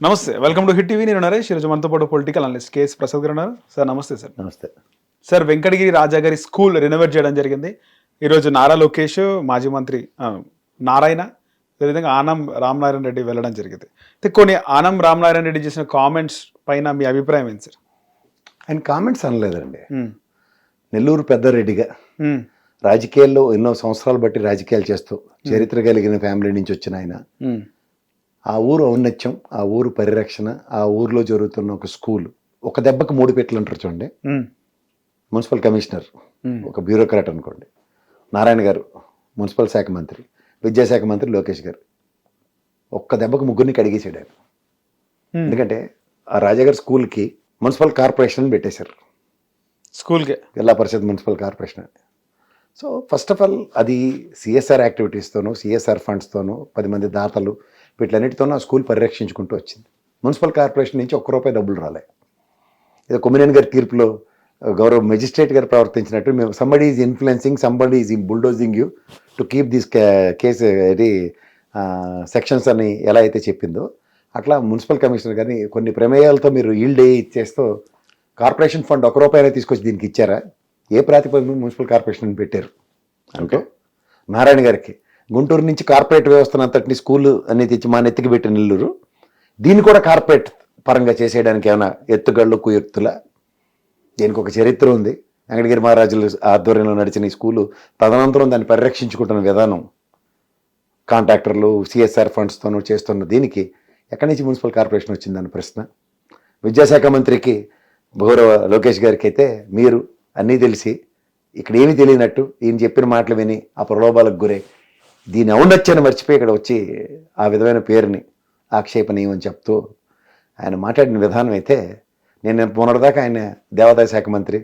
నమస్తే welcome to hit TV నేను నరేష్ ఈరోజు మనతో పాటు పొలిటికల్ అనలిస్ట్ కేఎస్ ప్రసాద్ గారు ఉన్నారు. సార్ నమస్తే సార్ నమస్తే. సార్ వెంకటగిరి రాజా గారి స్కూల్ రెనోవేట్ చేయడం జరిగింది. ఈరోజు నారా లోకేష్ మాజీ మంత్రి నారాయణ అదేవిధంగా ఆనం రామనారాయణ రెడ్డి వెళ్ళడం జరిగింది. అయితే కొన్ని ఆనం రామనారాయణ రెడ్డి చేసిన కామెంట్స్ పైన మీ అభిప్రాయం ఏంటి సార్ ఆయన కామెంట్స్ అనలేదండి. ఉమ్, నెల్లూరు పెద్దరెడ్డిగా ఉమ్, రాజకీయాల్లో ఎన్నో సంవత్సరాలు బట్టి రాజకీయాలు చేస్తూ చరిత్ర కలిగిన ఫ్యామిలీ నుంచి వచ్చిన ఆయన. ఆ ఊరు ఔన్నత్యం ఆ ఊరు పరిరక్షణ ఆ ఊర్లో జరుగుతున్న ఒక స్కూల్ ఒక దెబ్బకు మూడు పెట్లు అంటారు చూడండి. మున్సిపల్ కమిషనర్ ఒక బ్యూరోక్రాట్ అనుకోండి. నారాయణ గారు మున్సిపల్ శాఖ మంత్రి విద్యాశాఖ మంత్రి లోకేష్ గారు. ఒక్క దెబ్బకు ముగ్గురిని కడిగేసాడు ఆయన. ఎందుకంటే ఆ రాజాగారి స్కూల్కి మున్సిపల్ కార్పొరేషన్ పెట్టేశారు. స్కూల్కే? Zilla parishad municipal corporation. అని సో ఫస్ట్ ఆఫ్ ఆల్ అది సిఎస్ఆర్ యాక్టివిటీస్తోనూ సిఎస్ఆర్ ఫండ్స్తోనూ పది మంది దాతలు వీటిలన్నిటితోనూ ఆ స్కూల్ పరిరక్షించుకుంటూ వచ్చింది. మున్సిపల్ కార్పొరేషన్ నుంచి ఒక్క రూపాయి డబ్బులు రాలే. ఇది కొమ్మినేని గారి తీర్పులో గౌరవ మెజిస్ట్రేట్ గారు ప్రవర్తించినట్టు మేము somebody is influencing somebody is bulldozing you to keep this case ఇది సెక్షన్స్ అని ఎలా అయితే చెప్పిందో అట్లా మున్సిపల్ కమిషనర్ గారిని కొన్ని ప్రమేయాలతో మీరు ఈల్డ్ ఇచ్చేస్తూ కార్పొరేషన్ ఫండ్ ఒక రూపాయనే తీసుకొచ్చి దీనికి ఇచ్చారా? ఏ ప్రాతిపదికన మున్సిపల్ కార్పొరేషన్ పెట్టారు? అంటే నారాయణ గారికి గుంటూరు నుంచి కార్పొరేట్ వ్యవస్థను అంతటిని స్కూల్ అనేది తెచ్చి మా నెత్తికి పెట్టిన నెల్లూరు. దీన్ని కూడా కార్పొరేట్ పరంగా చేసేయడానికి ఏమైనా ఎత్తుగళ్ళు కుయెత్తుల దీనికి ఒక చరిత్ర ఉంది. వెంకటగిరి మహారాజుల ఆధ్వర్యంలో నడిచిన ఈ స్కూలు తదనంతరం దాన్ని పరిరక్షించుకుంటున్న విధానం. కాంట్రాక్టర్లు సిఎస్ఆర్ ఫండ్స్తోనూ చేస్తున్న దీనికి ఎక్కడి నుంచి మున్సిపల్ కార్పొరేషన్ వచ్చిందని ప్రశ్న. విద్యాశాఖ మంత్రికి గౌరవ లోకేష్ గారికి అయితే మీరు అన్నీ తెలిసి ఇక్కడ ఏమీ తెలియనట్టు ఈయన చెప్పిన మాటలు విని ఆ ప్రలోభాలకు గురై దీని ఔన్నత్యాన్ని మర్చిపోయి ఇక్కడ వచ్చి ఆ విధమైన పేరుని ఆక్షేపణీయమని చెప్తూ ఆయన మాట్లాడిన విధానం అయితే నేను మొన్నటిదాకా ఆయన దేవాదాయ శాఖ మంత్రి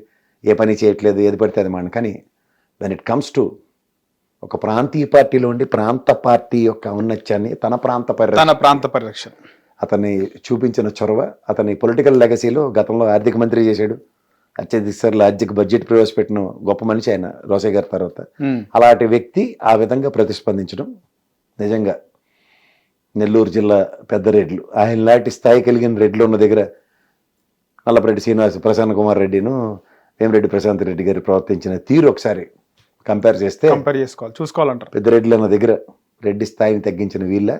ఏ పని చేయట్లేదు ఏది పడితే అది మాట కానీ వెన్ ఇట్ కమ్స్ టు ఒక ప్రాంతీయ పార్టీలో ఉండి ప్రాంత పార్టీ యొక్క ఔన్నత్యాన్ని తన ప్రాంత పరిరక్షణ తన ప్రాంత పరిరక్షణ. అతన్ని చూపించిన చొరవ అతని పొలిటికల్ లెగసీలో గతంలో ఆర్థిక మంత్రి చేశాడు. అత్యధిక సార్లు ఆర్థిక బడ్జెట్ ప్రవేశపెట్టిన గొప్ప మనిషి ఆయన రోసయ్య గారి తర్వాత. అలాంటి వ్యక్తి ఆ విధంగా ప్రతిస్పందించడం నిజంగా నెల్లూరు జిల్లా పెద్ద రెడ్లు. ఆయన లాంటి స్థాయి కలిగిన రెడ్లు ఉన్న దగ్గర నల్లపరెడ్డి శ్రీనివాస ప్రసన్న కుమార్ రెడ్డిను వేమిరెడ్డి ప్రశాంత్ రెడ్డి గారు ప్రవర్తించిన తీరు ఒకసారి కంపేర్ చేస్తే కంపేర్ చేసుకోవాలి. చూసుకోవాలంటారు. పెద్ద రెడ్లు అన్న దగ్గర రెడ్డి స్థాయిని తగ్గించిన వీళ్ళ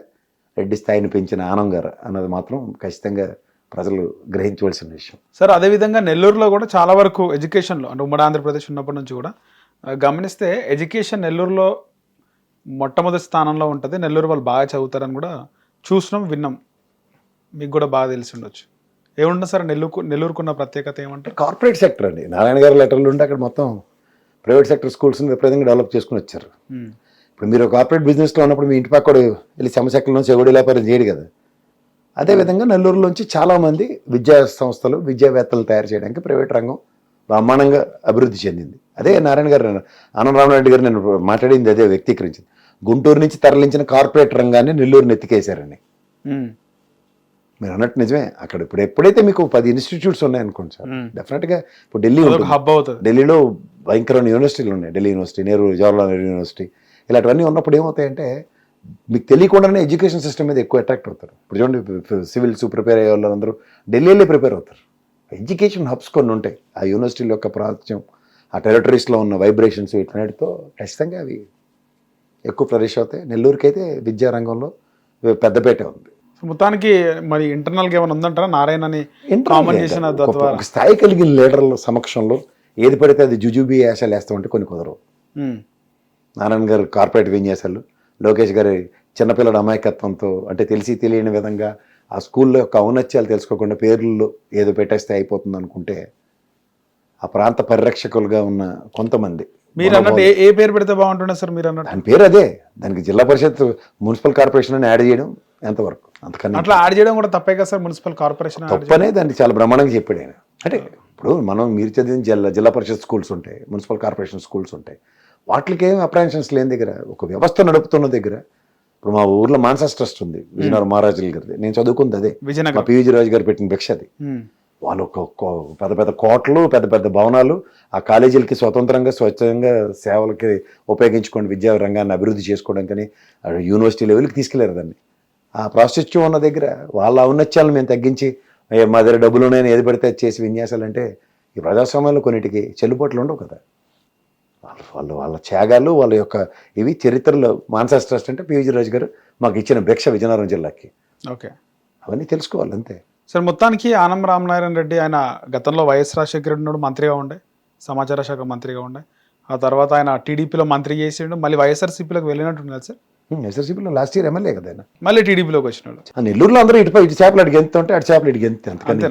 రెడ్డి స్థాయిని పెంచిన ఆనం గారు అన్నది మాత్రం ఖచ్చితంగా ప్రజలు గ్రహించవలసిన విషయం. సార్ అదేవిధంగా నెల్లూరులో కూడా చాలా వరకు ఎడ్యుకేషన్లో అంటే ఉమ్మడి ఆంధ్రప్రదేశ్ ఉన్నప్పటి నుంచి కూడా గమనిస్తే ఎడ్యుకేషన్ నెల్లూరులో మొట్టమొదటి స్థానంలో ఉంటుంది. నెల్లూరు వాళ్ళు బాగా చదువుతారని కూడా చూసినాం విన్నాం. మీకు కూడా బాగా తెలిసి ఉండొచ్చు. ఏముంటుంది సార్ నెల్లూరు నెల్లూరుకున్న ప్రత్యేకత ఏమంటారు కార్పొరేట్ సెక్టర్ అండి. నారాయణ గారి లెటర్లు ఉంటే అక్కడ మొత్తం ప్రైవేట్ సెక్టర్ స్కూల్స్ని విపరీతంగా డెవలప్ చేసుకుని వచ్చారు. ఇప్పుడు మీరు కార్పొరేట్ బిజినెస్లో ఉన్నప్పుడు మీ ఇంటి పక్కడు వెళ్ళి సమశక్తుల నుంచి ఎవడి వ్యాపారం చేయడు కదా. అదేవిధంగా నెల్లూరులోంచి చాలామంది విద్యా సంస్థలు విద్యావేత్తలు తయారు చేయడానికి ప్రైవేట్ రంగం బ్రహ్మాండంగా అభివృద్ధి చెందింది. అదే నారాయణ గారు ఆనంద రామరెడ్డి గారు నేను మాట్లాడింది అదే వ్యక్తీకరించింది. గుంటూరు నుంచి తరలించిన కార్పొరేట్ రంగాన్ని నెల్లూరుని ఎత్తికేశారని ఉమ్, మీరు అన్నట్టు నిజమే అక్కడ ఇప్పుడు ఎప్పుడైతే మీకు పది ఇన్స్టిట్యూట్స్ ఉన్నాయనుకోండి సార్. డెఫినెట్గా ఇప్పుడు ఢిల్లీ హబ్ అవుతుంది. ఢిల్లీలో భయంకరమైన యూనివర్సిటీలు ఉన్నాయి. ఢిల్లీ యూనివర్సిటీ నెహ్రూ జవహర్లాల్ నెహ్రూ యూనివర్సిటీ ఇలాంటివన్నీ ఉన్నప్పుడు ఏమవుతాయంటే మీకు తెలియకుండానే ఎడ్యుకేషన్ సిస్టమ్ మీద ఎక్కువ అట్రాక్ట్ అవుతారు. ఇప్పుడు చూడండి సివిల్స్ ప్రిపేర్ అయ్యే వాళ్ళందరూ ఢిల్లీలో ప్రిపేర్ అవుతారు. ఎడ్యుకేషన్ హబ్స్ కొన్ని ఉంటాయి. ఆ యూనివర్సిటీల యొక్క ప్రాచుర్యం ఆ టెరిటరీస్లో ఉన్న వైబ్రేషన్స్ వీటన్నిటితో ఖచ్చితంగా అవి ఎక్కువ ప్రదేశ్ అవుతాయి. నెల్లూరుకి అయితే విద్యారంగంలో పెద్దపేట ఉంది. మొత్తానికి మరి ఇంటర్నల్గా ఏమైనా ఉందంటారా? నారాయణ అని Internal కామన్గా చేసిన ఒక- స్థాయి కలిగిన లీడర్ల సమక్షంలో ఏది పడితే అది జుజుబీ యాశాలు వేస్తామంటే కొన్ని కుదరవు. నారాయణ గారు కార్పొరేట్ విన్యాసాలు లోకేష్ గారి చిన్నపిల్లల అమాయకత్వంతో అంటే తెలిసి తెలియని విధంగా ఆ స్కూల్లో యొక్క ఔన్నత్యాలు తెలుసుకోకుండా పేర్లలో ఏదో పెట్టేస్తే అయిపోతుంది అనుకుంటే ఆ ప్రాంత పరిరక్షకులుగా ఉన్న కొంతమంది మీరు అన్నట్టు ఏ ఏ పేరు పెడితే బాగుంటుండే సార్ మీరు అన్నట్టు దాని పేరు అదే. దానికి జిల్లా పరిషత్ మున్సిపల్ కార్పొరేషన్ అని యాడ్ చేయడం ఎంతవరకు? అంతకన్నా అట్లా యాడ్ చేయడం కూడా తప్పే కదా సార్ మున్సిపల్ కార్పొరేషన్ తప్పనే దాన్ని చాలా బ్రహ్మాండంగా చెప్పాడు ఆయన. అంటే ఇప్పుడు మనం మీరు చదివిన జిల్లా జిల్లా పరిషత్ స్కూల్స్ ఉంటాయి మున్సిపల్ కార్పొరేషన్ స్కూల్స్ ఉంటాయి. వాటికి ఏం అప్రహెన్షన్స్ లేని దగ్గర ఒక వ్యవస్థ నడుపుతున్న దగ్గర ఇప్పుడు మా ఊర్లో మాన్సాస్ ట్రస్ట్ ఉంది విజయనగరం మహారాజుల గారిది. నేను చదువుకుంది అదే. మా విజయనగరం పివిజి రాజు గారు పెట్టిన భిక్ష అది. వాళ్ళు ఒక పెద్ద పెద్ద కోటలు పెద్ద పెద్ద భవనాలు ఆ కాలేజీలకి స్వతంత్రంగా స్వచ్ఛంగా సేవలకి ఉపయోగించుకోండి విద్యా రంగాన్ని అభివృద్ధి చేసుకోవడం కానీ యూనివర్సిటీ లెవెల్కి తీసుకెళ్ళారు దాన్ని. ఆ ప్రాస్టిట్యూట్ ఉన్న దగ్గర వాళ్ళ ఔన్నత్యాలను మేము తగ్గించి "ఏ, మా దగ్గర డబ్బులు ఉన్నాయని ఏది పడితే చేసి విన్యాసాలు అంటే ఈ ప్రజాస్వామ్యంలో కొన్నిటికి చెల్లుబాట్లు ఉండవు కదా. వాళ్ళు వాళ్ళు వాళ్ళ త్యాగాలు వాళ్ళ యొక్క ఇవి చరిత్రలో మాన్సాస్ ట్రస్ట్ అంటే పివిజి రాజు గారు మాకు ఇచ్చిన భిక్ష విజయనగరం జిల్లాకి. ఓకే. అవన్నీ తెలుసుకోవాలి అంతే. సార్ మొత్తానికి ఆనం రామనారాయణ రెడ్డి ఆయన గతంలో వైఎస్ రాజశేఖర రెడ్డి మంత్రిగా ఉండే సమాచార శాఖ మంత్రిగా ఉండే. ఆ తర్వాత ఆయన టీడీపీలో మంత్రి చేసిండు మళ్ళీ వైఎస్ఆర్సీపీలోకి వెళ్ళినట్టుంది కదా సార్. ఎస్ఆర్సీపీలో లాస్ట్ ఇయర్ ఎమ్మెల్యే కదా ఆయన. మళ్ళీ టీడీపీలోకి వచ్చినాడు. నెల్లూరులో అందరూ ఇటుపై ఇటు చేపలు అడిగి ఎంత ఉంటే అటు చేపలు అడిగి ఎంత అంతకన్నా